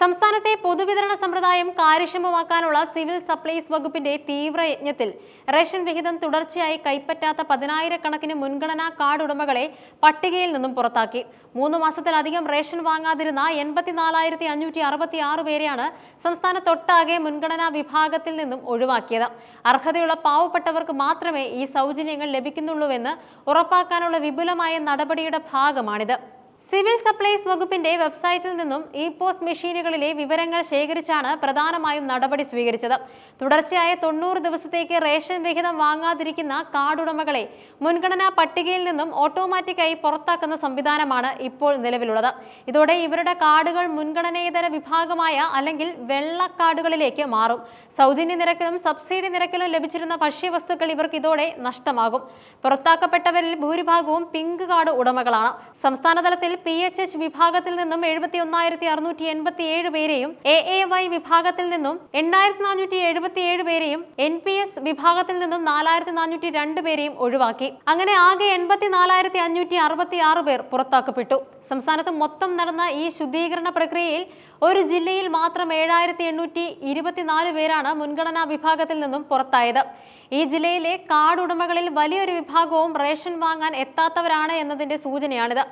സംസ്ഥാനത്തെ പൊതുവിതരണ സമ്പ്രദായം കാര്യക്ഷമമാക്കാനുള്ള സിവിൽ സപ്ലൈസ് വകുപ്പിന്റെ തീവ്രയജ്ഞത്തിൽ റേഷൻ വിഹിതം തുടർച്ചയായി കൈപ്പറ്റാത്ത പതിനായിരക്കണക്കിന് മുൻഗണനാ കാർഡ് ഉടമകളെ പട്ടികയിൽ നിന്നും പുറത്താക്കി. മൂന്ന് മാസത്തിലധികം റേഷൻ വാങ്ങാതിരുന്ന എൺപത്തിനാലായിരത്തി അഞ്ഞൂറ്റി അറുപത്തി ആറ് പേരെയാണ് സംസ്ഥാനത്തൊട്ടാകെ മുൻഗണനാ വിഭാഗത്തിൽ നിന്നും ഒഴിവാക്കിയത്. അർഹതയുള്ള പാവപ്പെട്ടവർക്ക് മാത്രമേ ഈ സൗജന്യങ്ങൾ ലഭിക്കുന്നുള്ളൂവെന്ന് ഉറപ്പാക്കാനുള്ള വിപുലമായ നടപടിയുടെ ഭാഗമാണിത്. സിവിൽ സപ്ലൈസ് വകുപ്പിന്റെ വെബ്സൈറ്റിൽ നിന്നും ഇ പോസ്റ്റ് മെഷീനുകളിലെ വിവരങ്ങൾ ശേഖരിച്ചാണ് പ്രധാനമായും നടപടി സ്വീകരിച്ചത്. തുടർച്ചയായ തൊണ്ണൂറ് ദിവസത്തേക്ക് റേഷൻ വിഹിതം വാങ്ങാതിരിക്കുന്ന കാർഡുടമകളെ മുൻഗണനാ പട്ടികയിൽ നിന്നും ഓട്ടോമാറ്റിക്കായി പുറത്താക്കുന്ന സംവിധാനമാണ് ഇപ്പോൾ നിലവിലുള്ളത്. ഇതോടെ ഇവരുടെ കാർഡുകൾ മുൻഗണനേതര വിഭാഗമായ അല്ലെങ്കിൽ വെള്ള കാർഡുകളിലേക്ക് മാറും. സൗജന്യ നിരക്കിലും സബ്സിഡി നിരക്കിലും ലഭിച്ചിരുന്ന ഭക്ഷ്യവസ്തുക്കൾ ഇവർക്ക് ഇതോടെ നഷ്ടമാകും. പുറത്താക്കപ്പെട്ടവരിൽ ഭൂരിഭാഗവും പിങ്ക് കാർഡ് ഉടമകളാണ്. സംസ്ഥാന തലത്തിൽ പി എച്ച് എച്ച് വിഭാഗത്തിൽ നിന്നും എഴുപത്തി ഒന്നായിരത്തി അറുന്നൂറ്റി എൺപത്തി ഏഴ് പേരെയും എ എ വൈ വിഭാഗത്തിൽ നിന്നും എണ്ണായിരത്തി നാനൂറ്റി എഴുപത്തി ഏഴ് പേരെയും എൻ പി എസ് വിഭാഗത്തിൽ നിന്നും നാലായിരത്തി നാനൂറ്റി രണ്ട് പേരെയും ഒഴിവാക്കി. അങ്ങനെ ആകെ എൺപത്തി നാലായിരത്തി അഞ്ഞൂറ്റി അറുപത്തി ആറ് പേർ പുറത്താക്കപ്പെട്ടു. സംസ്ഥാനത്ത് മൊത്തം നടന്ന ഈ ശുദ്ധീകരണ പ്രക്രിയയിൽ ഒരു ജില്ലയിൽ മാത്രം ഏഴായിരത്തി എണ്ണൂറ്റി ഇരുപത്തിനാല് പേരാണ് മുൻഗണനാ വിഭാഗത്തിൽ നിന്നും പുറത്തായത്. ഈ ജില്ലയിലെ കാർഡ് ഉടമകളിൽ വലിയൊരു വിഭാഗവും റേഷൻ വാങ്ങാൻ എത്താത്തവരാണ് എന്നതിന്റെ സൂചനയാണിത്.